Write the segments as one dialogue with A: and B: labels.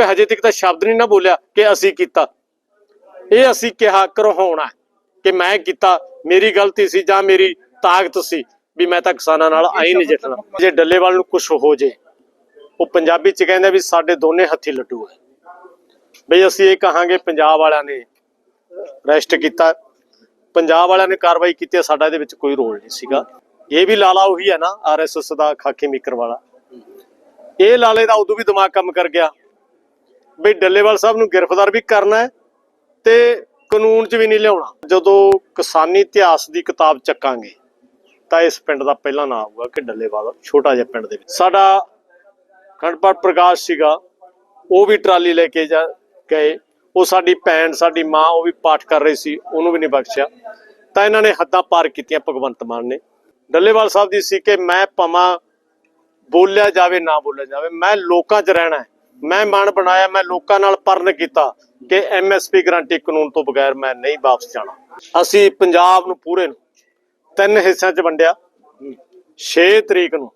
A: ਹਜੇ ਤੱਕ ਤਾਂ ਸ਼ਬਦ ਨਹੀਂ ਨਾ ਬੋਲਿਆ ਕਿ ਅਸੀਂ ਕੀਤਾ। ਇਹ ਅਸੀਂ ਕਿਹਾ ਕਰਵਾਉਣਾ ਹੈ ਕਿ ਮੈਂ ਕੀਤਾ ਮੇਰੀ ਗਲਤੀ ਸੀ ਜਾਂ ਮੇਰੀ ਤਾਕਤ ਸੀ ਵੀ ਮੈਂ ਤਾਂ ਕਿਸਾਨਾਂ ਨਾਲ ਆਈ ਨਹੀਂ ਜਿੱਤਣਾ। ਜੇ ਡੱਲੇਵਾਲ ਨੂੰ ਕੁਝ ਹੋ ਜੇ ਉਹ ਪੰਜਾਬੀ ਚ ਕਹਿੰਦੇ ਵੀ ਸਾਡੇ ਦੋਨੇ ਹੱਥੀ ਲੱਡੂ ਹੈ। ਬਈ ਅਸੀਂ ਇਹ ਕਹਾਂਗੇ ਪੰਜਾਬ ਵਾਲਿਆਂ ਨੇ ਰੈਸਟ ਕੀਤਾ। ਪੰਜਾਬ ਵਾਲਿਆਂ ਨੇ ਕਾਰਵਾਈ ਕੀਤੀ ਸਾਡਾ ਇਹਦੇ ਵਿੱਚ ਕੋਈ ਰੋਲ ਨਹੀਂ ਸੀਗਾ। ਇਹ ਵੀ ਲਾਲਾ ਉਹੀ ਹੈ ਨਾ ਆਰਐਸਐਸ ਦਾ ਖਾਕੀ ਮੀਕਰ ਵਾਲਾ। ਇਹ ਲਾਲੇ ਦਾ ਉਦੋਂ ਵੀ ਦਿਮਾਗ ਕੰਮ ਕਰ ਗਿਆ। ਬਈ ਡੱਲੇਵਾਲ ਸਾਹਿਬ ਨੂੰ ਗ੍ਰਿਫਤਾਰ ਵੀ ਕਰਨਾ ਹੈ ਤੇ ਕਾਨੂੰਨ 'ਚ ਵੀ ਨਹੀਂ ਲਿਆਉਣਾ। ਜਦੋਂ ਕਿਸਾਨੀ ਇਤਿਹਾਸ ਦੀ ਕਿਤਾਬ ਚੱਕਾਂਗੇ, ਤਾਂ ਇਸ ਪਿੰਡ ਦਾ ਪਹਿਲਾ ਨਾਮ ਹੋਊਗਾ ਕਿ ਡੱਲੇਵਾਲ, ਛੋਟਾ ਜਿਹਾ ਪਿੰਡ ਦੇ ਵਿੱਚ। ਸਾਡਾ ਖੰਡਪਾਠ ਪ੍ਰਕਾਸ਼ ਸੀਗਾ, ਉਹ ਵੀ ਟਰਾਲੀ ਲੈ ਕੇ ਜਾ ਗਏ। ਉਹ ਸਾਡੀ ਭੈਣ, ਸਾਡੀ ਮਾਂ, ਉਹ ਵੀ ਪਾਠ ਕਰ ਰਹੀ ਸੀ, ਉਹਨੂੰ ਵੀ ਨਹੀਂ ਬਖਸ਼ਿਆ। ਤਾਂ ਇਹਨਾਂ ਨੇ ਹੱਦਾਂ ਪਾਰ ਕੀਤੀਆਂ ਭਗਵੰਤ ਮਾਨ ਨੇ। ਡੱਲੇਵਾਲ ਸਾਹਿਬ ਦੀ ਸੀ ਕਿ ਮੈਂ ਪਵਾਂ ਬੋਲਿਆ ਜਾਵੇ, ਨਾ ਬੋਲਿਆ ਜਾਵੇ, ਮੈਂ ਲੋਕਾਂ 'ਚ ਰਹਿਣਾ ਹੈ। ਮੈਂ ਮਨ ਬਣਾਇਆ, ਮੈਂ ਲੋਕਾਂ ਨਾਲ ਪਰਨ ਕੀਤਾ ਕਿ ਐਮਐਸਪੀ ਗਰੰਟੀ ਕਾਨੂੰਨ ਤੋਂ ਬਗੈਰ ਮੈਂ ਨਹੀਂ ਵਾਪਸ ਜਾਣਾ। ਅਸੀਂ ਪੰਜਾਬ ਨੂੰ ਪੂਰੇ ਨੂੰ ਤਿੰਨ ਹਿੱਸਿਆਂ 'ਚ ਵੰਡਿਆ। 6 ਤਰੀਕ ਨੂੰ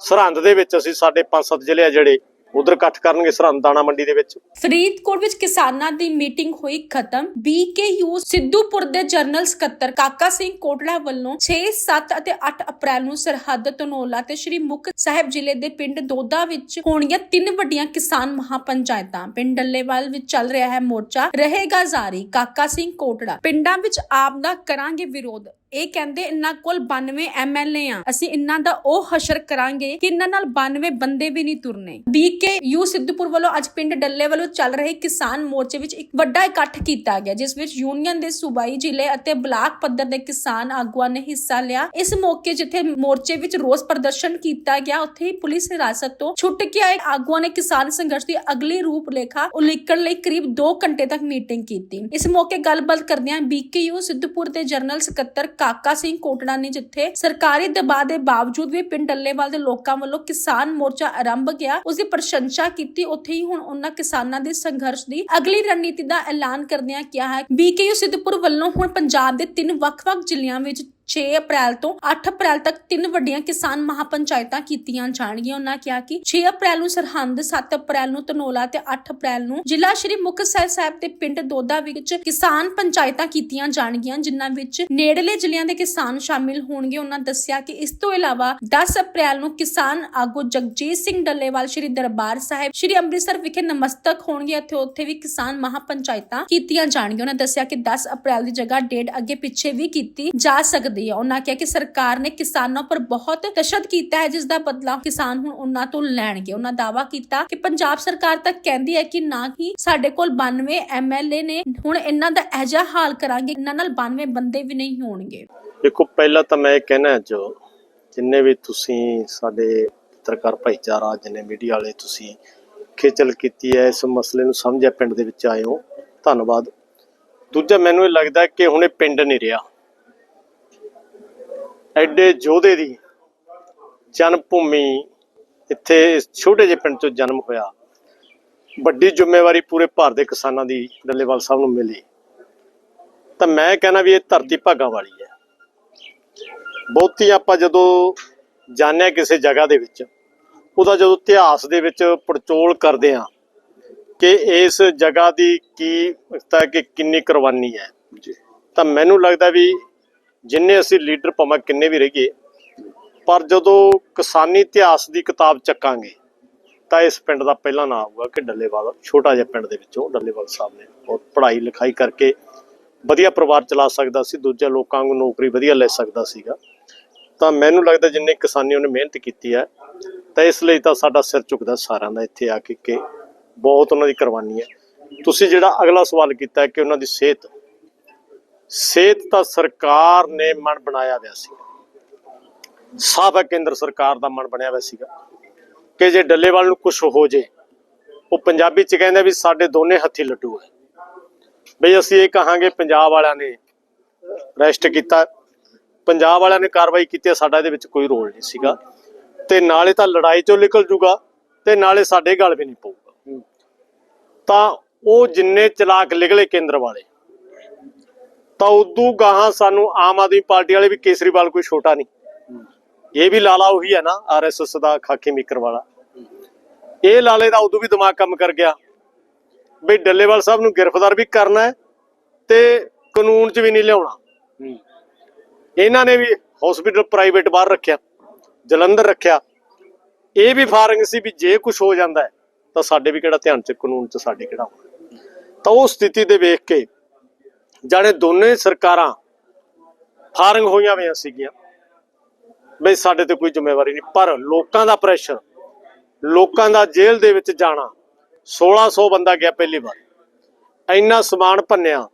A: ਸਰਹੰਦ ਦੇ ਵਿੱਚ ਅਸੀਂ ਸਾਡੇ 5-7 ਜ਼ਿਲ੍ਹੇ ਆ ਜਿਹੜੇ ਉਧਰ ਇਕੱਠ ਕਰਨਗੇ ਸਰਹੰਦ ਦਾਣਾ ਮੰਡੀ ਦੇ ਵਿੱਚ।
B: ਫਰੀਦਕੋਟ ਵਿੱਚ ਕਿਸਾਨਾਂ ਦੀ ਮੀਟਿੰਗ ਹੋਈ ਖਤਮ। ਬੀਕੇਯੂ ਸਿੱਧੂਪੁਰ ਦੇ ਜਨਰਲ ਸਕੱਤਰ ਕਾਕਾ ਸਿੰਘ ਕੋਟੜਾ ਵੱਲੋਂ 6, 7 ਅਤੇ 8 ਅਪ੍ਰੈਲ ਨੂੰ ਸਰਹੱਦ ਧਨੌਲਾ ਤੇ ਸ਼੍ਰੀ ਮੁਕ ਸਾਹਿਬ ਜ਼ਿਲ੍ਹੇ ਦੇ ਪਿੰਡ ਦੋਦਾ ਵਿੱਚ ਹੋਣਗੀਆਂ ਤਿੰਨ ਵੱਡੀਆਂ ਕਿਸਾਨ ਮਹਾਪੰਚਾਇਤਾਂ। ਪਿੰਡ ਡੱਲੇਵਾਲ ਵਿੱਚ ਚੱਲ ਰਿਹਾ ਹੈ ਮੋਰਚਾ। ਰਹੇਗਾ ਜਾਰੀ। ਕਾਕਾ ਸਿੰਘ ਕੋਟੜਾ ਪਿੰਡਾਂ ਵਿੱਚ ਆਪ ਦਾ ਕਰਾਂਗੇ ਵਿਰੋਧ। ਇਹ ਕਹਿੰਦੇ ਇਹਨਾਂ ਕੋਲ 92 ਐਮਐਲਏ ਆ। ਅਸੀਂ ਇਹਨਾਂ ਦਾ ਉਹ ਹਸ਼ਰ ਕਰਾਂਗੇ ਕਿ ਇਹਨਾਂ ਨਾਲ 92 ਬੰਦੇ ਵੀ ਨਹੀਂ ਤੁਰਨੇ। ਬੀਕੇ ਯੂ ਸਿੱਧੂਪੁਰ ਵੱਲੋਂ ਅੱਜ ਪਿੰਡ ਡੱਲੇ ਵੱਲੋਂ ਚੱਲ ਰਹੇ ਕਿਸਾਨ ਮੋਰਚੇ ਵਿੱਚ ਇੱਕ ਵੱਡਾ ਇਕੱਠ ਕੀਤਾ ਗਿਆ, ਜਿਸ ਵਿੱਚ ਯੂਨੀਅਨ ਦੇ ਸੂਬਾਈ ਜ਼ਿਲ੍ਹੇ ਅਤੇ ਬਲਾਕ ਪੱਧਰ ਦੇ ਕਿਸਾਨ ਆਗੂਆਂ ਨੇ ਹਿੱਸਾ ਲਿਆ। ਇਸ ਮੌਕੇ ਜਿੱਥੇ ਮੋਰਚੇ ਵਿੱਚ ਰੋਸ ਪ੍ਰਦਰਸ਼ਨ ਕੀਤਾ ਗਿਆ, ਉੱਥੇ ਹੀ ਪੁਲਿਸ ਹਿਰਾਸਤ ਤੋਂ ਛੁੱਟ ਕੇ ਆਏ ਆਗੂਆਂ ਨੇ ਕਿਸਾਨ ਸੰਘਰਸ਼ ਦੀ ਅਗਲੀ ਰੂਪਰੇਖਾ ਉਲੀਕਣ ਲਈ ਕਰੀਬ 2 ਘੰਟੇ ਤੱਕ ਮੀਟਿੰਗ ਕੀਤੀ। ਇਸ ਮੌਕੇ ਗੱਲਬਾਤ ਕਰਦਿਆਂ ਬੀਕੇਯੂ ਸਿੱਧੂਪੁਰ ਦੇ ਜਨਰਲ ਸਕੱਤਰ ਕਾਕਾ ਸਿੰਘ ਕੋਟੜਾ ਨੇ ਜਿੱਥੇ ਸਰਕਾਰੀ ਦਬਾਅ ਦੇ ਬਾਵਜੂਦ ਵੀ ਪਿੰਡ ਡੱਲੇਵਾਲ ਦੇ ਲੋਕਾਂ ਵੱਲੋਂ ਕਿਸਾਨ ਮੋਰਚਾ ਆਰੰਭ ਗਿਆ ਉਸ ਦੀ ਪ੍ਰਸ਼ੰਸਾ ਕੀਤੀ, ਉੱਥੇ ਹੀ ਹੁਣ ਉਹਨਾਂ ਕਿਸਾਨਾਂ ਦੇ ਸੰਘਰਸ਼ ਦੀ ਅਗਲੀ ਰਣਨੀਤੀ ਦਾ ਐਲਾਨ ਕਰਦਿਆਂ ਕਿਹਾ ਹੈ। ਬੀਕੇਯੂ ਸਿੱਧਪੁਰ ਵੱਲੋਂ ਹੁਣ ਪੰਜਾਬ ਦੇ ਤਿੰਨ ਵੱਖ-ਵੱਖ ਜ਼ਿਲ੍ਹਿਆਂ ਵਿੱਚ 6 ਅਪ੍ਰੈਲ ਤੋਂ 8 ਅਪ੍ਰੈਲ ਤੱਕ ਤਿੰਨ ਵੱਡੀਆਂ ਕਿਸਾਨ ਮਹਾਪੰਚਾਇਤਾਂ ਕੀਤੀਆਂ ਜਾਣਗੀਆਂ। ਉਹਨਾਂ ਕਿਹਾ ਕਿ 6 ਅਪ੍ਰੈਲ ਨੂੰ ਸਰਹੰਦ 7 ਅਪ੍ਰੈਲ ਨੂੰ ਧਨੌਲਾ ਤੇ 8 ਅਪ੍ਰੈਲ ਨੂੰ ਜ਼ਿਲ੍ਹਾ ਸ਼੍ਰੀ ਮੁਕਤਸਰ ਸਾਹਿਬ ਤੇ ਪਿੰਡ ਦੋਦਾ ਵਿੱਚ ਕਿਸਾਨ ਪੰਚਾਇਤਾਂ ਕੀਤੀਆਂ ਜਾਣਗੀਆਂ, ਜਿਨ੍ਹਾਂ ਵਿੱਚ ਨੇੜਲੇ ਜ਼ਿਲ੍ਹਿਆਂ ਦੇ ਕਿਸਾਨ ਸ਼ਾਮਿਲ ਹੋਣਗੇ। ਉਹਨਾਂ ਦੱਸਿਆ ਕਿ ਇਸ ਤੋਂ ਇਲਾਵਾ 10 ਅਪ੍ਰੈਲ ਨੂੰ ਕਿਸਾਨ ਆਗੂ ਜਗਜੀਤ ਸਿੰਘ ਡੱਲੇਵਾਲ ਸ਼੍ਰੀ ਦਰਬਾਰ ਸਾਹਿਬ, ਸ਼੍ਰੀ ਅੰਮ੍ਰਿਤਸਰ ਵਿਖੇ ਨਮਸਤਕ ਹੋਣਗੇ ਅਤੇ ਉੱਥੇ ਵੀ ਕਿਸਾਨ ਮਹਾਪੰਚਾਇਤਾਂ ਕੀਤੀਆਂ ਜਾਣਗੀਆਂ। ਉਹਨਾਂ ਦੱਸਿਆ ਕਿ 10 ਅਪ੍ਰੈਲ ਦੀ ਜਗ੍ਹਾ ਡੇਟ ਅੱਗੇ ਪਿੱਛੇ ਵੀ ਕੀਤੀ ਜਾ ਸਕਦੀ ਹੈ। ਉਹਨਾਂ ਕਿਹਾ ਕਿ ਸਰਕਾਰ ਨੇ ਕਿਸਾਨਾਂ ਉੱਪਰ ਬਹੁਤ ਤਸ਼ੱਦਦ ਕੀਤਾ ਹੈ ਜਿਸ ਦਾ ਬਦਲਾ ਕਿਸਾਨ ਹੁਣ ਉਹਨਾਂ ਤੋਂ ਲੈਣਗੇ। ਉਹਨਾਂ ਦਾਵਾ ਕੀਤਾ ਕਿ ਪੰਜਾਬ ਸਰਕਾਰ ਤਾਂ ਕਹਿੰਦੀ ਹੈ ਕਿ ਨਾ ਹੀ ਸਾਡੇ ਕੋਲ 92 ਐਮਐਲਏ ਨੇ। ਹੁਣ ਇਹਨਾਂ ਦਾ ਅਹਿਜਾ ਹਾਲ ਕਰਾਂਗੇ, ਇਹਨਾਂ ਨਾਲ 92 ਬੰਦੇ ਵੀ ਨਹੀਂ ਹੋਣਗੇ।
A: ਦੇਖੋ, ਪਹਿਲਾਂ ਤਾਂ ਮੈਂ ਕਹਿਣਾ ਜੋ, ਜਿੰਨੇ ਵੀ ਤੁਸੀਂ ਸਾਡੇ ਪੱਤਰਕਾਰ ਭਾਈਚਾਰਾ, ਜਿੰਨੇ ਮੀਡੀਆ ਵਾਲੇ ਤੁਸੀਂ ਖੇਚਲ ਕੀਤੀ ਹੈ, ਇਸ ਮਸਲੇ ਨੂੰ ਸਮਝਿਆ, ਪਿੰਡ ਦੇ ਵਿੱਚ ਆਏ ਹੋ, ਧੰਨਵਾਦ। ਦੂਜਾ, ਮੈਨੂੰ ਇਹ ਲੱਗਦਾ ਕਿ ਹੁਣ ਇਹ ਪਿੰਡ ਨਹੀਂ ਰਿਹਾ। ਐਡੇ ਯੋਧੇ ਦੀ ਜਨਮ ਭੂਮੀ ਇੱਥੇ ਇਸ ਛੋਟੇ ਜਿਹੇ ਪਿੰਡ ਤੋਂ ਜਨਮ ਹੋਇਆ। ਵੱਡੀ ਜ਼ਿੰਮੇਵਾਰੀ ਪੂਰੇ ਭਾਰਤ ਦੇ ਕਿਸਾਨਾਂ ਦੀ ਡੱਲੇਵਾਲ ਸਾਹਿਬ ਨੂੰ ਮਿਲੀ। ਤਾਂ ਮੈਂ ਕਹਿੰਦਾ ਵੀ ਇਹ ਧਰਤੀ ਭਾਗਾਂ ਵਾਲੀ ਹੈ। ਬਹੁਤੀ ਆਪਾਂ ਜਦੋਂ ਜਾਣਿਆ ਕਿਸੇ ਜਗ੍ਹਾ ਦੇ ਵਿੱਚ ਉਹਦਾ ਜਦੋਂ ਇਤਿਹਾਸ ਦੇ ਵਿੱਚ ਪੜਚੋਲ ਕਰਦੇ ਆ ਕਿ ਇਸ ਜਗ੍ਹਾ ਦੀ ਕੀ ਤਾਂ ਕਿ ਕਿੰਨੀ ਕੁਰਬਾਨੀ ਹੈ। ਤਾਂ ਮੈਨੂੰ ਲੱਗਦਾ ਵੀ ਜਿੰਨੇ ਅਸੀਂ ਲੀਡਰ ਭਾਵੇਂ ਕਿੰਨੇ ਵੀ ਰਹੀਏ ਪਰ ਜਦੋਂ ਕਿਸਾਨੀ ਇਤਿਹਾਸ ਦੀ ਕਿਤਾਬ ਚੱਕਾਂਗੇ, ਤਾਂ ਇਸ ਪਿੰਡ ਦਾ ਪਹਿਲਾ ਨਾਮ ਆਊਗਾ ਕਿ ਡੱਲੇਵਾਲ, ਛੋਟਾ ਜਿਹਾ ਪਿੰਡ ਦੇ ਵਿੱਚੋਂ ਡੱਲੇਵਾਲ ਸਾਹਿਬ ਨੇ ਬਹੁਤ ਪੜ੍ਹਾਈ ਲਿਖਾਈ ਕਰਕੇ ਵਧੀਆ ਪਰਿਵਾਰ ਚਲਾ ਸਕਦਾ ਸੀ, ਦੂਜੇ ਲੋਕਾਂ ਨੂੰ ਨੌਕਰੀ ਵਧੀਆ ਲੈ ਸਕਦਾ ਸੀਗਾ। ਤਾਂ ਮੈਨੂੰ ਲੱਗਦਾ ਜਿੰਨੇ ਕਿਸਾਨੀ ਉਹਨੇ ਮਿਹਨਤ ਕੀਤੀ ਹੈ, ਤਾਂ ਇਸ ਲਈ ਤਾਂ ਸਾਡਾ ਸਿਰ ਝੁਕਦਾ ਸਾਰਿਆਂ ਦਾ ਇੱਥੇ ਆ ਕੇ ਕਿ ਬਹੁਤ ਉਹਨਾਂ ਦੀ ਕੁਰਬਾਨੀ ਹੈ। ਤੁਸੀਂ ਜਿਹੜਾ ਅਗਲਾ ਸਵਾਲ ਕੀਤਾ ਕਿ ਉਹਨਾਂ ਦੀ ਸਿਹਤ ਸਿਹਤ ਤਾਂ ਸਰਕਾਰ ਨੇ ਮਨ ਬਣਾਇਆ ਹੋਇਆ ਸੀ। ਸਾਫ਼ ਕੇਂਦਰ ਸਰਕਾਰ ਦਾ ਮਨ ਬਣਿਆ ਹੋਇਆ ਸੀਗਾ ਕਿ ਜੇ ਡੱਲੇਵਾਲ ਨੂੰ ਕੁਝ ਹੋ ਜੇ, ਉਹ ਪੰਜਾਬੀ ਚ ਕਹਿੰਦੇ ਵੀ ਸਾਡੇ ਦੋਨੇ ਹੱਥੀ ਲੱਡੂ ਹੈ ਬਈ ਅਸੀਂ ਇਹ ਕਹਾਂਗੇ ਪੰਜਾਬ ਵਾਲਿਆਂ ਨੇ ਰੈਸਟ ਕੀਤਾ, ਪੰਜਾਬ ਵਾਲਿਆਂ ਨੇ ਕਾਰਵਾਈ ਕੀਤੀ ਸਾਡਾ ਇਹਦੇ ਵਿੱਚ ਕੋਈ ਰੋਲ ਨਹੀਂ ਸੀਗਾ। ਤੇ ਨਾਲੇ ਤਾਂ ਲੜਾਈ ਚੋਂ ਨਿਕਲ ਜੂਗਾ ਤੇ ਨਾਲੇ ਸਾਡੇ ਗੱਲ ਵੀ ਨਹੀਂ ਪਊਗਾ। ਤਾਂ ਉਹ ਜਿੰਨੇ ਚਲਾਕ ਨਿਕਲੇ ਕੇਂਦਰ ਵਾਲੇ ਤਾਂ ਉਦੋਂ ਗਾਹਾਂ ਸਾਨੂੰ ਆਮ ਆਦਮੀ ਪਾਰਟੀ ਵਾਲੇ ਵੀ ਕੇਸਰੀਵਾਲ ਕੋਈ ਛੋਟਾ ਨਹੀਂ। ਇਹ ਵੀ ਲਾਲਾ ਉਹੀ ਹੈ ਨਾ ਆਰਐਸਐਸ ਦਾ ਖਾਕੀ ਮੀਕਰ ਵਾਲਾ। ਇਹ ਲਾਲੇ ਦਾ ਉਦੋਂ ਵੀ ਦਿਮਾਗ ਕੰਮ ਕਰ ਗਿਆ। ਵੀ ਡੱਲੇਵਾਲ ਸਾਹਿਬ ਨੂੰ ਗ੍ਰਿਫਤਾਰ ਵੀ ਕਰਨਾ ਹੈ ਤੇ ਕਾਨੂੰਨ 'ਚ ਵੀ ਨਹੀਂ ਲਿਆਉਣਾ। ਇਹਨਾਂ ਨੇ ਵੀ ਹਸਪੀਟਲ ਪ੍ਰਾਈਵੇਟ ਬਾਹਰ ਰੱਖਿਆ ਜਲੰਧਰ ਰੱਖਿਆ। ਇਹ ਵੀ ਫਾਰੰਗ ਸੀ ਵੀ ਜੇ ਕੁਝ ਹੋ ਜਾਂਦਾ ਤਾਂ ਸਾਡੇ ਵੀ ਕਿਹੜਾ ਧਿਆਨ 'ਚ ਕਾਨੂੰਨ 'ਚ ਸਾਡੇ ਕਿਹੜਾ ਹੋਣਾ। ਤਾਂ ਉਹ ਸਥਿਤੀ ਦੇ ਵੇਖ ਕੇ ਜਾਣੇ ਦੋਨੇ ਸਰਕਾਰਾਂ ਫਾਰੰਗ ਹੋਈਆਂ ਹੋਈਆਂ ਸੀਗੀਆਂ। ਬਈ ਸਾਡੇ ਤੇ ਕੋਈ ਜ਼ਿੰਮੇਵਾਰੀ ਨਹੀਂ। ਪਰ ਲੋਕਾਂ ਦਾ ਪ੍ਰੈਸ਼ਰ, ਲੋਕਾਂ ਦਾ ਜੇਲ੍ਹ ਦੇ ਵਿੱਚ ਜਾਣਾ 1600 ਬੰਦਾ ਗਿਆ ਪਹਿਲੀ ਵਾਰ। ਇੰਨਾ ਸਮਾਨ ਭੰਨਿਆ।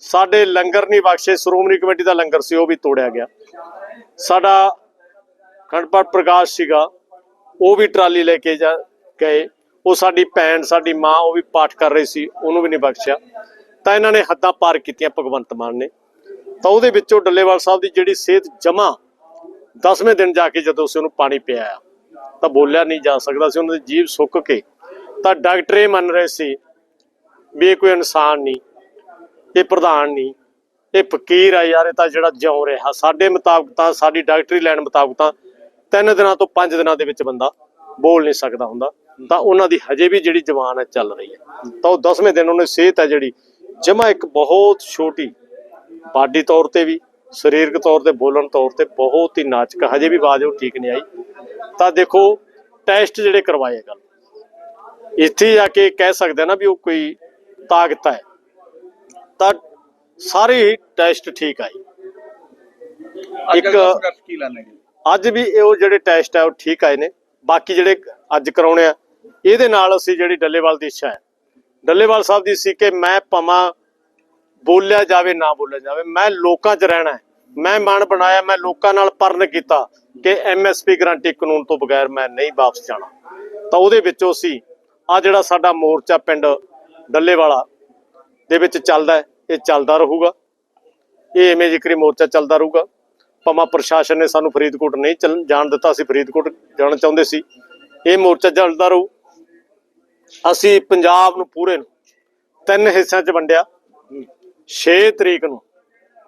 A: ਸਾਡੇ ਲੰਗਰ ਨਹੀਂ ਬਖਸ਼ੇ, ਸ਼੍ਰੋਮਣੀ ਕਮੇਟੀ ਦਾ ਲੰਗਰ ਸੀ, ਉਹ ਵੀ ਤੋੜਿਆ ਗਿਆ। ਸਾਡਾ ਖੰਡਪਾਠ ਪ੍ਰਕਾਸ਼ ਸੀਗਾ, ਉਹ ਵੀ ਟਰਾਲੀ ਲੈ ਕੇ ਜਾ ਗਏ। ਉਹ ਸਾਡੀ ਭੈਣ, ਸਾਡੀ ਮਾਂ, ਉਹ ਵੀ ਪਾਠ ਕਰ ਰਹੀ ਸੀ, ਉਹਨੂੰ ਵੀ ਨਹੀਂ ਬਖਸ਼ਿਆ। ਤਾਂ ਇਹਨਾਂ ਨੇ ਹੱਦਾਂ ਪਾਰ ਕੀਤੀਆਂ ਭਗਵੰਤ ਮਾਨ ਨੇ। ਤਾਂ ਉਹਦੇ ਵਿੱਚੋਂ ਡੱਲੇਵਾਲ ਸਾਹਿਬ ਦੀ ਜਿਹੜੀ ਸਿਹਤ ਜਮਾ 10ਵੇਂ ਦਿਨ ਜਾ ਕੇ ਜਦੋਂ ਅਸੀਂ ਉਹਨੂੰ ਪਾਣੀ ਪਿਆਇਆ, ਤਾਂ ਬੋਲਿਆ ਨਹੀਂ ਜਾ ਸਕਦਾ ਸੀ, ਉਹਨਾਂ ਦੀ ਜੀਭ ਸੁੱਕ ਕੇ। ਤਾਂ ਡਾਕਟਰ ਇਹ ਮੰਨ ਰਹੇ ਸੀ ਵੀ ਇਹ ਕੋਈ ਇਨਸਾਨ ਨਹੀਂ, ਇਹ ਪ੍ਰਧਾਨ ਨਹੀਂ, ਇਹ ਫਕੀਰ ਆ ਯਾਰ, ਇਹ ਤਾਂ ਜਿਹੜਾ ਜਿਉਂ ਰਿਹਾ। ਸਾਡੇ ਮੁਤਾਬਕ ਤਾਂ, ਸਾਡੀ ਡਾਕਟਰੀ ਲਾਈਨ ਮੁਤਾਬਕ ਤਾਂ ਤਿੰਨ ਦਿਨਾਂ ਤੋਂ ਪੰਜ ਦਿਨਾਂ ਦੇ ਵਿੱਚ ਬੰਦਾ ਬੋਲ ਨਹੀਂ ਸਕਦਾ ਹੁੰਦਾ। ਤਾਂ ਉਹਨਾਂ ਦੀ ਹਜੇ ਵੀ ਜਿਹੜੀ ਜਵਾਨ ਹੈ, ਚੱਲ ਰਹੀ ਹੈ। ਤਾਂ ਉਹ 10ਵੇਂ ਦਿਨ ਉਹਨੇ ਸਿਹਤ ਹੈ ਜਿਹੜੀ ਜਮਾ ਇੱਕ ਬਹੁਤ ਛੋਟੀ ਬਾਡੀ ਤੌਰ ਤੇ ਵੀ ਸਰੀਰਕ ਤੌਰ ਤੇ ਬੋਲਣ ਤੌਰ ਤੇ ਬਹੁਤ ਹੀ ਨਾਜ਼ੁਕ ਹਜੇ ਵੀ ਆਵਾਜ਼ ਉਹ ਠੀਕ ਨਹੀਂ ਆਈ। ਤਾਂ ਦੇਖੋ ਟੈਸਟ ਜਿਹੜੇ ਕਰਵਾਏ ਗੱਲ ਇੱਥੇ ਜਾ ਕੇ ਕਹਿ ਸਕਦੇ ਆ ਨਾ ਵੀ ਉਹ ਕੋਈ ਤਾਕਤ ਹੈ। ਤਾਂ ਸਾਰੇ ਟੈਸਟ ਠੀਕ ਆਏ
C: ਅੱਜ
A: ਇੱਕ- ਅੱਜ ਵੀ ਇਹ ਉਹ ਜਿਹੜੇ ਟੈਸਟ ਹੈ ਉਹ ਠੀਕ ਆਏ ਨੇ। ਬਾਕੀ ਜਿਹੜੇ ਅੱਜ ਕਰਾਉਣੇ ਆ ਇਹਦੇ ਨਾਲ ਅਸੀਂ ਜਿਹੜੀ ਡੱਲੇਵਾਲ ਦੀ ਇੱਛਾ ਹੈ ਡੱਲੇਵਾਲ ਸਾਹਿਬ ਦੀ ਸੀ ਕਿ ਮੈਂ ਭਾਵਾਂ ਬੋਲਿਆ ਜਾਵੇ, ਨਾ ਬੋਲਿਆ ਜਾਵੇ। ਮੈਂ ਲੋਕਾਂ 'ਚ ਰਹਿਣਾ ਮੈਂ ਮਨ ਬਣਾਇਆ, ਮੈਂ ਲੋਕਾਂ ਨਾਲ ਪਰਨ ਕੀਤਾ ਕਿ ਐਮਐਸਪੀ ਗਰੰਟੀ ਕਾਨੂੰਨ ਤੋਂ ਬਗੈਰ ਮੈਂ ਨਹੀਂ ਵਾਪਸ ਜਾਣਾ। ਤਾਂ ਉਹਦੇ ਵਿੱਚੋਂ ਸੀ ਆ ਜਿਹੜਾ ਸਾਡਾ ਮੋਰਚਾ ਪਿੰਡ ਡੱਲੇਵਾਲਾ ਦੇ ਵਿੱਚ ਚੱਲਦਾ ਇਹ ਚੱਲਦਾ ਰਹੂਗਾ। ਇਹ ਐਵੇਂ ਜ਼ਿਕਰੀ ਮੋਰਚਾ ਚੱਲਦਾ ਰਹੂਗਾ। ਭਾਵੇਂ ਪ੍ਰਸ਼ਾਸਨ ਨੇ ਸਾਨੂੰ ਫਰੀਦਕੋਟ ਨਹੀਂ ਚੱਲਣ ਜਾਣ ਦਿੱਤਾ ਅਸੀਂ ਫਰੀਦਕੋਟ ਜਾਣਾ ਚਾਹੁੰਦੇ ਸੀ। ਇਹ ਮੋਰਚਾ ਚੱਲਦਾ ਰਹੂ। ਅਸੀਂ ਪੰਜਾਬ ਨੂੰ ਪੂਰੇ ਨੂੰ ਤਿੰਨ ਹਿੱਸਿਆਂ 'ਚ ਵੰਡਿਆ। 6 ਤਰੀਕ ਨੂੰ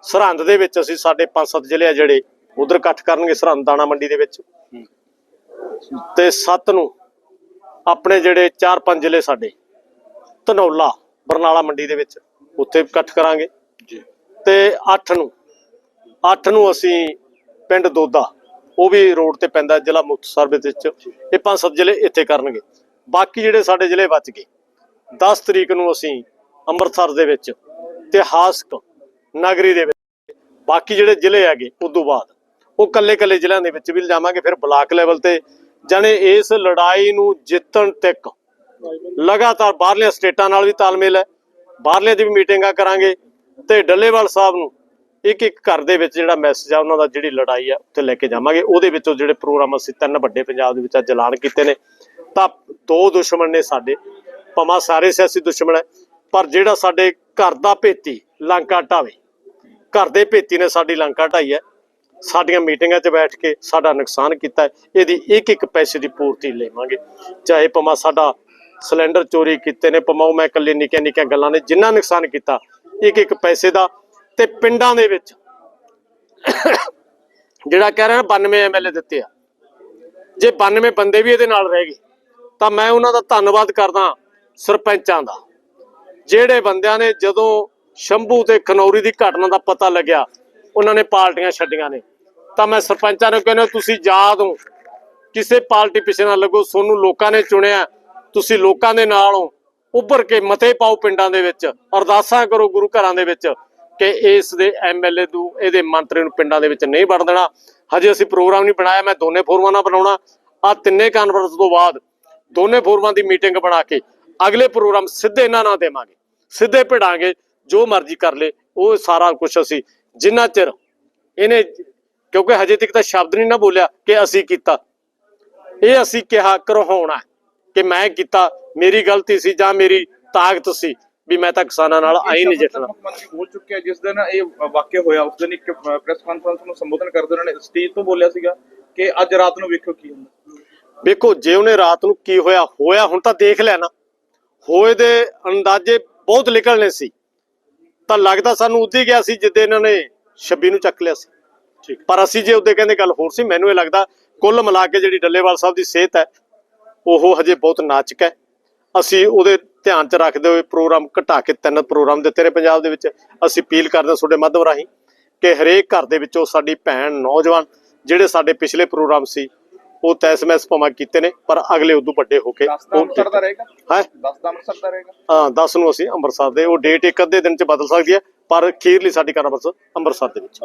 A: ਸਰਹੰਦ ਦੇ ਵਿੱਚ ਅਸੀਂ ਸਾਡੇ 5-7 ਜ਼ਿਲ੍ਹੇ ਆ ਜਿਹੜੇ ਉਧਰ ਇਕੱਠ ਕਰਨਗੇ ਸਰਹੰਦ ਦਾਣਾ ਮੰਡੀ ਦੇ ਵਿੱਚ। ਤੇ 7 ਨੂੰ ਆਪਣੇ ਜਿਹੜੇ 4-5 ਜ਼ਿਲ੍ਹੇ ਸਾਡੇ ਧਨੌਲਾ ਬਰਨਾਲਾ ਮੰਡੀ ਦੇ ਵਿੱਚ ਉੱਥੇ ਇਕੱਠ ਕਰਾਂਗੇ।
C: ਜੀ।
A: ਤੇ 8 ਨੂੰ 8 ਨੂੰ ਅਸੀਂ ਪਿੰਡ ਦੋਦਾ ਉਹ ਵੀ ਰੋਡ ਤੇ ਪੈਂਦਾ ਜ਼ਿਲ੍ਹਾ ਮੁਕਤਸਰ ਦੇ ਵਿੱਚ ਇਹ ਪੰਜ ਸੱਤ ਜ਼ਿਲ੍ਹੇ ਇੱਥੇ ਕਰਨਗੇ। ਬਾਕੀ ਜਿਹੜੇ ਸਾਡੇ ਜ਼ਿਲ੍ਹੇ ਬਚ ਗਏ 10 ਤਰੀਕ ਨੂੰ ਅਸੀਂ ਅੰਮ੍ਰਿਤਸਰ ਦੇ ਵਿੱਚ ਇਤਿਹਾਸਕ ਨਗਰੀ ਦੇ ਵਿੱਚ, ਬਾਕੀ ਜਿਹੜੇ ਜ਼ਿਲ੍ਹੇ ਹੈਗੇ ਉਦੋਂ ਬਾਅਦ, ਉਹ ਕੱਲੇ-ਕੱਲੇ ਜ਼ਿਲ੍ਹਿਆਂ ਦੇ ਵਿੱਚ ਵੀ ਲਿਜਾਵਾਂਗੇ, ਫਿਰ ਬਲਾਕ ਲੈਵਲ ਤੇ, ਜਾਣੇ ਇਸ ਲੜਾਈ ਨੂੰ ਜਿੱਤਣ ਤੱਕ ਲਗਾਤਾਰ ਬਾਹਰਲੀਆਂ ਸਟੇਟਾਂ ਨਾਲ ਵੀ ਤਾਲਮੇਲ ਹੈ ਬਾਹਰਲੇ ਦੀ ਵੀ ਮੀਟਿੰਗਾਂ ਕਰਾਂਗੇ ਤੇ ਡੱਲੇਵਾਲ ਸਾਹਿਬ ਨੂੰ ਇੱਕ ਇੱਕ ਘਰ ਦੇ ਵਿੱਚ ਜਿਹੜਾ ਮੈਸੇਜ ਆ, ਉਹਨਾਂ ਦਾ ਜਿਹੜੀ ਲੜਾਈ ਆ, ਉੱਥੇ ਲੈ ਕੇ ਜਾਵਾਂਗੇ। ਉਹਦੇ ਵਿੱਚੋਂ ਜਿਹੜੇ ਪ੍ਰੋਗਰਾਮ ਅਸੀਂ ਤਿੰਨ ਵੱਡੇ ਪੰਜਾਬ ਦੇ ਵਿੱਚ ਅੱਜ ਐਲਾਨ ਕੀਤੇ ਨੇ ਤਾਂ ਦੋ ਦੁਸ਼ਮਣ ਨੇ ਸਾਡੇ, ਭਾਵੇਂ ਸਾਰੇ ਸਿਆਸੀ ਦੁਸ਼ਮਣ ਹੈ, ਪਰ ਜਿਹੜਾ ਸਾਡੇ ਘਰ ਦਾ ਭੇਤੀ ਲੰਕਾ ਢਾਵੇ, ਘਰ ਦੇ ਭੇਤੀ ਨੇ ਸਾਡੀ ਲੰਕਾ ਢਾਈ ਹੈ, ਸਾਡੀਆਂ ਮੀਟਿੰਗਾਂ 'ਚ ਬੈਠ ਕੇ ਸਾਡਾ ਨੁਕਸਾਨ ਕੀਤਾ ਇਹਦੀ ਇੱਕ ਇੱਕ ਪੈਸੇ ਦੀ ਪੂਰਤੀ ਲੈਵਾਂਗੇ। ਚਾਹੇ ਭਾਵੇਂ ਸਾਡਾ ਸਿਲੰਡਰ ਚੋਰੀ ਕੀਤੇ ਨੇ, ਭਾਵੇਂ ਉਹ ਮੈਂ ਇਕੱਲੇ ਨਿੱਕੀਆਂ ਨਿੱਕੀਆਂ ਗੱਲਾਂ ਨੇ, ਜਿੰਨਾ ਨੁਕਸਾਨ ਕੀਤਾ, ਇੱਕ ਇੱਕ ਪੈਸੇ ਦਾ, ਤੇ ਪਿੰਡਾਂ ਦੇ ਵਿੱਚ ਜਿਹੜਾ ਕਹਿ ਰਹੇ ਰਿਹਾ 92 ਐਮਐਲਏ ਦਿੱਤੇ ਆ। ਜੇ 92 ਬੰਦੇ ਵੀ ਇਹਦੇ ਨਾਲ ਰਹਿ ਗਏ ਤਾਂ ਮੈਂ ਉਹਨਾਂ ਦਾ ਧੰਨਵਾਦ ਕਰਦਾ ਸਰਪੰਚਾਂ ਦਾ। ਜਿਹੜੇ ਬੰਦਿਆਂ ਨੇ ਜਦੋਂ ਸ਼ੰਭੂ ਤੇ ਖਨੌਰੀ ਦੀ ਘਟਨਾ ਦਾ ਪਤਾ ਲੱਗਿਆ, ਉਹਨਾਂ ਨੇ ਪਾਰਟੀਆਂ ਛੱਡੀਆਂ ਨੇ। ਤਾਂ ਮੈਂ ਸਰਪੰਚਾਂ ਨੂੰ ਕਹਿੰਦਾ, ਤੁਸੀਂ ਯਾਦ ਹੋ, ਕਿਸੇ ਪਾਰਟੀ ਪਿੱਛੇ ਨਾ ਲੱਗੋ, ਤੁਹਾਨੂੰ ਲੋਕਾਂ ਨੇ ਚੁਣਿਆ, ਤੁਸੀਂ ਲੋਕਾਂ ਦੇ ਨਾਲ ਹੋ, ਉੱਭਰ ਕੇ ਮਤੇ ਪਾਓ ਪਿੰਡਾਂ ਦੇ ਵਿੱਚ, ਅਰਦਾਸਾਂ ਕਰੋ ਗੁਰੂ ਘਰਾਂ ਦੇ ਵਿੱਚ ਕਿ ਇਸ ਦੇ ਐਮਐਲਏ ਨੂੰ, ਇਹਦੇ ਮੰਤਰੀ ਨੂੰ ਪਿੰਡਾਂ ਦੇ ਵਿੱਚ ਨਹੀਂ ਵੜ ਦੇਣਾ। ਹਜੇ ਅਸੀਂ ਪ੍ਰੋਗਰਾਮ ਨਹੀਂ ਬਣਾਇਆ, ਮੈਂ ਦੋਨੇ ਫੋਰਮਾਂ ਨਾਲ ਬਣਾਉਣਾ। ਆ ਤਿੰਨੇ ਕਾਨਫਰੰਸ ਤੋਂ ਬਾਅਦ ਦੋਨੇ ਫੋਰਮਾਂ ਦੀ ਮੀਟਿੰਗ ਬਣਾ ਕੇ ਅਗਲੇ ਪ੍ਰੋਗਰਾਮ ਸਿੱਧੇ ਇਹਨਾਂ ਨਾਲ ਦੇਵਾਂਗੇ, ਸਿੱਧੇ ਭਿੜਾਂਗੇ ਜੋ ਮਰਜ਼ੀ ਕਰ ਲੇ, ਉਹ ਸਾਰਾ ਕੁਝ ਅਸੀਂ ਜਿੰਨਾ ਚਿਰ ਇਹਨੇ, ਕਿਉਂਕਿ ਹਜੇ ਤੱਕ ਤਾਂ ਸ਼ਬਦ ਨਹੀਂ ਨਾ ਬੋਲਿਆ ਕਿ ਅਸੀਂ ਕੀਤਾ। ਇਹ ਅਸੀਂ ਕਿਹਾ, ਕਰਵਾਉਣਾ ਕਿ ਮੈਂ ਕੀਤਾ, ਮੇਰੀ ਗਲਤੀ ਸੀ ਜਾਂ ਮੇਰੀ ਤਾਕਤ ਸੀ ਵੀ ਮੈਂ ਤਾਂ ਕਿਸਾਨਾਂ ਨਾਲ ਆਈ ਨਹੀਂ ਜਿੱਤਣਾ
C: ਮੰਤਰੀ ਹੋ ਚੁੱਕਿਆ, ਜਿਸ ਦਿਨ ਇਹ ਵਾਕਿਆ ਹੋਇਆ, ਉਸ ਦਿਨ ਇੱਕ ਪ੍ਰੈਸ ਕਾਨਫਰੰਸ ਨੂੰ ਸੰਬੋਧਨ ਕਰਦੇ ਉਹਨਾਂ ਨੇ ਸਟੇਜ ਤੋਂ ਬੋਲਿਆ ਸੀਗਾ ਕਿ ਅੱਜ ਰਾਤ ਨੂੰ ਵੇਖੋ ਕੀ ਹੁੰਦਾ।
A: ਵੇਖੋ ਜੇ ਉਹਨੇ ਰਾਤ ਨੂੰ ਕੀ ਹੋਇਆ ਹੋਇਆ ਹੁਣ ਤਾਂ ਦੇਖ ਲਿਆ ਨਾ। ਹੋਏ ਦੇ ਅੰਦਾਜ਼ੇ ਬਹੁਤ ਨਿਕਲਨੇ ਸੀ। ਤਾਂ ਲੱਗਦਾ ਸਾਨੂੰ ਉੱਦੀ ਗਿਆ ਸੀ ਜਿੱਦੇ ਇਹਨਾਂ ਨੇ 26 ਨੂੰ ਚੱਕ ਲਿਆ ਸੀ।
C: ਠੀਕ।
A: ਪਰ ਅਸੀਂ ਜੇ ਉਹਦੇ ਕਹਿੰਦੇ ਗੱਲ ਹੋਰ ਸੀ ਮੈਨੂੰ ਇਹ ਲੱਗਦਾ ਕੁੱਲ ਮਿਲਾ ਕੇ ਜਿਹੜੀ ਡੱਲੇਵਾਲ ਸਾਹਿਬ ਦੀ ਸਿਹਤ ਹੈ ਉਹ ਹਜੇ ਬਹੁਤ ਨਾਜ਼ੁਕ ਹੈ। ਅਸੀਂ ਉਹਦੇ ਧਿਆਨ 'ਚ ਰੱਖਦੇ ਹੋਏ ਪ੍ਰੋਗਰਾਮ ਘਟਾ ਕੇ ਤਿੰਨ ਪ੍ਰੋਗਰਾਮ ਦਿੱਤੇ ਨੇ ਪੰਜਾਬ ਦੇ ਵਿੱਚ। ਅਸੀਂ ਅਪੀਲ ਕਰਦੇ ਹਾਂ ਤੁਹਾਡੇ ਮਾਧਿਅਮ ਰਾਹੀਂ ਕਿ ਹਰੇਕ ਘਰ ਦੇ ਵਿੱਚੋਂ ਸਾਡੀ ਭੈਣ ਨੌਜਵਾਨ ਜਿਹੜੇ ਸਾਡੇ ਪਿਛਲੇ ਪ੍ਰੋਗਰਾਮ ਸੀ ਉਹ ਤੈਸ ਮੈਸ ਭਾਵੇਂ ਕੀਤੇ ਨੇ ਪਰ ਅਗਲੇ ਉਦੋਂ ਵੱਡੇ ਹੋ ਕੇ
C: 10 ਦਾ ਅੰਮ੍ਰਿਤਸਰ ਦਾ ਰਹੇਗਾ?
A: ਹੈ?
C: 10 ਦਾ ਅੰਮ੍ਰਿਤਸਰ ਦਾ ਰਹੇਗਾ?
A: ਹਾਂ 10 ਨੂੰ ਅਸੀਂ ਅੰਮ੍ਰਿਤਸਰ ਦੇ ਉਹ ਡੇਟ ਇੱਕ ਅੱਧੇ ਦਿਨ 'ਚ ਬਦਲ ਸਕਦੀ ਹੈ ਪਰ ਅਖੀਰਲੀ ਸਾਡੀ ਕਾਰਵਾਈ ਅੰਮ੍ਰਿਤਸਰ ਦੇ ਵਿੱਚ।